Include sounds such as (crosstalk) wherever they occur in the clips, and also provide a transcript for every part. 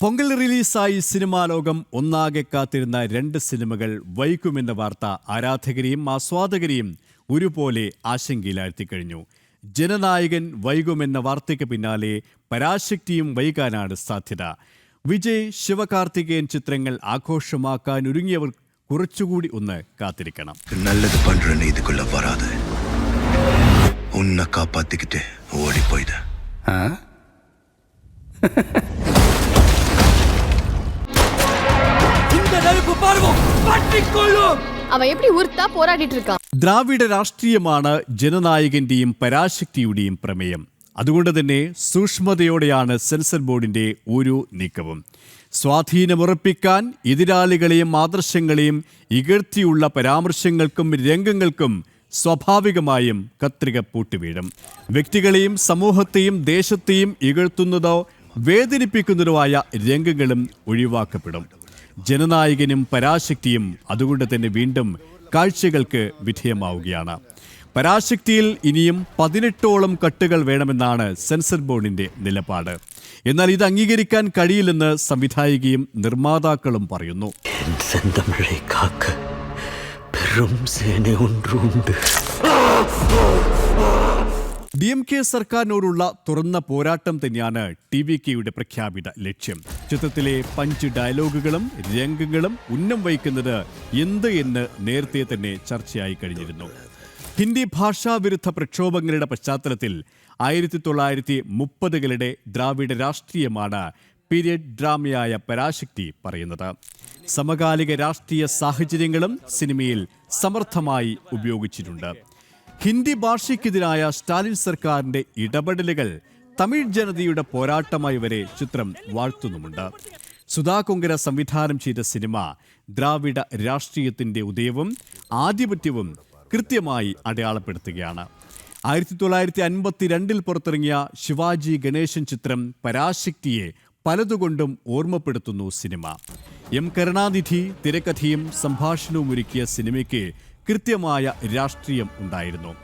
പൊങ്കൽ റിലീസായി സിനിമാ ലോകം ഒന്നാകെ കാത്തിരുന്ന രണ്ട് സിനിമകൾ വൈകുമെന്ന വാർത്ത ആരാധകരെയും ആസ്വാദകരെയും ഒരുപോലെ ആശങ്കയിലാഴ്ത്തിക്കഴിഞ്ഞു. ജനനായകൻ വൈകുമെന്ന വാർത്തയ്ക്ക് പിന്നാലെ പരാശക്തിയും വൈകാനാണ് സാധ്യത. വിജയ് ശിവകാർത്തികേയൻ ചിത്രങ്ങൾ ആഘോഷമാക്കാൻ ഒരുങ്ങിയവർ കുറച്ചുകൂടി ഒന്ന് കാത്തിരിക്കണം. നല്ലത് പണ്ടു ഇതുക്കുള്ള ഓടിപ്പോയത്. (laughs) காப்பாத்திக்கிட்டு ஓடி போயிடு அவன் எப்படி உருத்தா போராடிட்டு இருக்கான் ദ്രാവിഡ രാഷ്ട്രീയമാണ് ജനനായകന്റെയും പരാശക്തിയുടെയും പ്രമേയം അതുകൊണ്ട് തന്നെ സൂക്ഷ്മതയോടെയാണ് സെൻസർ ബോർഡിന്റെ ഓരോ നീക്കവും സ്വാധീനമുറപ്പിക്കാൻ എതിരാളികളെയും ആദർശങ്ങളെയും ഇകഴ്ത്തിയുള്ള പരാമർശങ്ങൾക്കും രംഗങ്ങൾക്കും സ്വാഭാവികമായും കത്രിക പൂട്ടുവീഴും വ്യക്തികളെയും സമൂഹത്തെയും ദേശത്തെയും ഇകഴ്ത്തുന്നതോ വേദനിപ്പിക്കുന്നതോ ആയ രംഗങ്ങളും ഒഴിവാക്കപ്പെടും ജനനായകനും പരാശക്തിയും അതുകൊണ്ട് തന്നെ വീണ്ടും കാഴ്ചകൾക്ക് വിധേയമാവുകയാണ്. പരാശക്തിയിൽ ഇനിയും പതിനെട്ടോളം കട്ടുകൾ വേണമെന്നാണ് സെൻസർ ബോർഡിന്റെ നിലപാട്. എന്നാൽ ഇത് അംഗീകരിക്കാൻ കഴിയില്ലെന്ന് സംവിധായികയും നിർമ്മാതാക്കളും പറയുന്നു. ഡി എം കെ സർക്കാരിനോടുള്ള തുറന്ന പോരാട്ടം തന്നെയാണ് ടി വി കെയുടെ പ്രഖ്യാപിത ലക്ഷ്യം. ചിത്രത്തിലെ പഞ്ച് ഡയലോഗുകളും രംഗങ്ങളും ഉന്നം വഹിക്കുന്നത് എന്ത് എന്ന് നേരത്തെ തന്നെ ചർച്ചയായി കഴിഞ്ഞിരുന്നു. ഹിന്ദി ഭാഷാവിരുദ്ധ പ്രക്ഷോഭങ്ങളുടെ പശ്ചാത്തലത്തിൽ ആയിരത്തി തൊള്ളായിരത്തി മുപ്പതുകളുടെ ദ്രാവിഡ രാഷ്ട്രീയമാണ് പീരിയഡ് ഡ്രാമയായ പരാശക്തി പറയുന്നത്. സമകാലിക രാഷ്ട്രീയ സാഹചര്യങ്ങളും സിനിമയിൽ സമർത്ഥമായി ഉപയോഗിച്ചിട്ടുണ്ട്. ഹിന്ദി ഭാഷയ്ക്കെതിരായ സ്റ്റാലിൻ സർക്കാരിന്റെ ഇടപെടലുകൾ തമിഴ് ജനതയുടെ പോരാട്ടമായി വരെ ചിത്രം വാഴ്ത്തുന്നുമുണ്ട്. സുധാ കൊങ്കര സംവിധാനം ചെയ്ത സിനിമ ദ്രാവിഡ രാഷ്ട്രീയത്തിന്റെ ഉദയവും ആധിപത്യവും കൃത്യമായി അടയാളപ്പെടുത്തുകയാണ്. ആയിരത്തി തൊള്ളായിരത്തി അൻപത്തിരണ്ടിൽ പുറത്തിറങ്ങിയ ശിവാജി ഗണേശൻ ചിത്രം പരാശക്തിയെ പലതുകൊണ്ടും ഓർമ്മപ്പെടുത്തുന്നു സിനിമ. എം കരുണാനിധി തിരക്കഥയും സംഭാഷണവും ഒരുക്കിയ സിനിമയ്ക്ക് കൃത്യമായ രാഷ്ട്രീയം ഉണ്ടായിരുന്നു.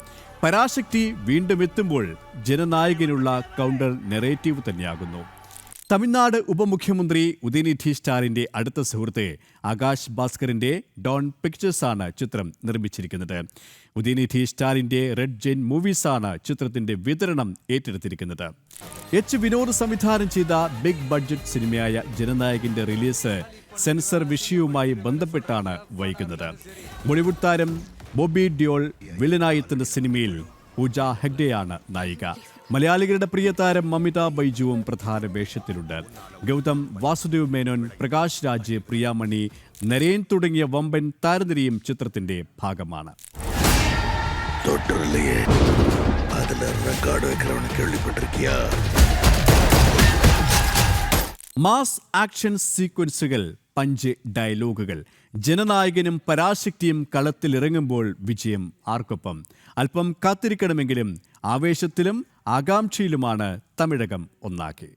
പരാശക്തി വീണ്ടും എത്തുമ്പോൾ ജനനായകനുള്ള കൗണ്ടർ നെറേറ്റീവ് തന്നെയാകുന്നു. തമിഴ്നാട് ഉപമുഖ്യമന്ത്രി ഉദയനിധി സ്റ്റാലിന്റെ അടുത്ത സുഹൃത്ത് ആകാശ് ഭാസ്കറിന്റെ ഡോൺ പിക്ചേഴ്സാണ് ചിത്രം നിർമ്മിച്ചിരിക്കുന്നത്. ഉദയനിധി സ്റ്റാലിന്റെ റെഡ് ജെയിൻ മൂവീസാണ് ചിത്രത്തിന്റെ വിതരണം ഏറ്റെടുത്തിരിക്കുന്നത്. എച്ച് വിനോദ് സംവിധാനം ചെയ്ത ബിഗ് ബഡ്ജറ്റ് സിനിമയായ ജനനായകന്റെ റിലീസ് സെൻസർ വിഷയവുമായി ബന്ധപ്പെട്ടാണ് വൈകുന്നത്. ബോളിവുഡ് താരം ബോബി ഡിയോൾ വില്ലനായത്തിന്റെ സിനിമയിൽ പൂജ ഹെഗ്ഡെയാണ് നായിക. മലയാളികളുടെ പ്രിയ താരം മമിത ബൈജുവും പ്രധാന വേഷത്തിലുണ്ട്. ഗൗതം വാസുദേവ് മേനോൻ പ്രകാശ് രാജ് പ്രിയാമണി നരേൻ തുടങ്ങിയ വമ്പൻ താരനിരയും ചിത്രത്തിന്റെ ഭാഗമാണ്. മാസ് ആക്ഷൻ സീക്വൻസുകൾ പഞ്ച് ഡയലോഗുകൾ. ജനനായകനും പരാശക്തിയും കളത്തിലിറങ്ങുമ്പോൾ വിജയം ആർക്കൊപ്പം? അല്പം കാത്തിരിക്കണമെങ്കിലും ആവേശത്തിലും ആകാംക്ഷയിലുമാണ് തമിഴകം ഒന്നാക്കി